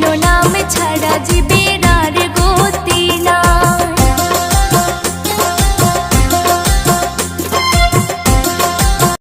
কৃষ্ণ নাম ছাড়া জীবেরা